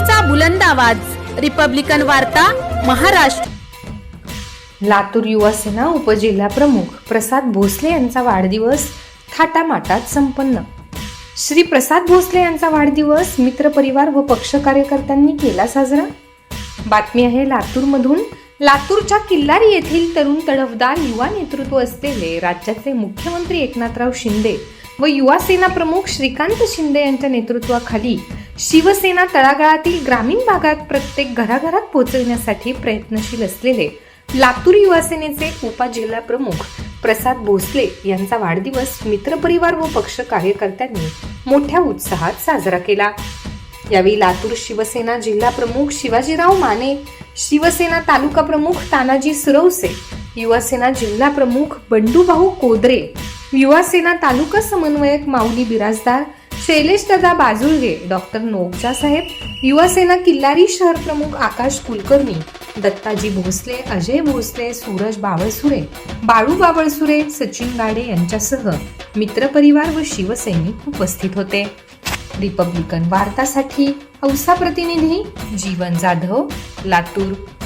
लोकशाहीचा बुलंद आवाज. रिपब्लिकन वार्ता महाराष्ट्र. लातूर युवा सेना उपजिल्हा प्रमुख प्रसाद भोसले यांचा वाढदिवस थाटामाटात संपन्न. श्री प्रसाद भोसले यांचा वाढदिवस मित्रपरिवार व पक्ष कार्यकर्त्यांनी केला साजरा. बातमी आहे लातूरमधून. लातूरच्या किल्लारी येथील तरुण तडफदार युवा नेतृत्व असलेले राज्याचे मुख्यमंत्री एकनाथराव शिंदे व युवा सेना प्रमुख श्रीकांत शिंदे यांच्या नेतृत्वाखाली शिवसेना तळागाळातील ग्रामीण भागात प्रत्येक घराघरात पोहोचविण्यासाठी प्रयत्नशील असलेले लातूर युवासेनेचे उपजिल्हा प्रमुख प्रसाद भोसले यांचा वाढदिवस मित्रपरिवार व पक्ष कार्यकर्त्यांनी मोठ्या उत्साहात साजरा केला. यावेळी लातूर शिवसेना जिल्हा प्रमुख शिवाजीराव माने शिवसेना तालुका प्रमुख तानाजी सुरवसे युवासेना जिल्हा प्रमुख बंडूभाऊ कोदरे युवासेना तालुका समन्वयक माऊली बिराजदार शैलेश दादा बाजुळगे डॉक्टर नोगजा साहेब युवासेना किल्लारी शहर प्रमुख आकाश कुलकर्णी दत्ताजी भोसले अजय भोसले सूरज बावळसुरे बाळू बावळसुरे सचिन गाडे यांच्यासह मित्रपरिवार व शिवसैनिक उपस्थित होते. रिपब्लिकन वार्तासाठी औसा प्रतिनिधी जीवन जाधव लातूर.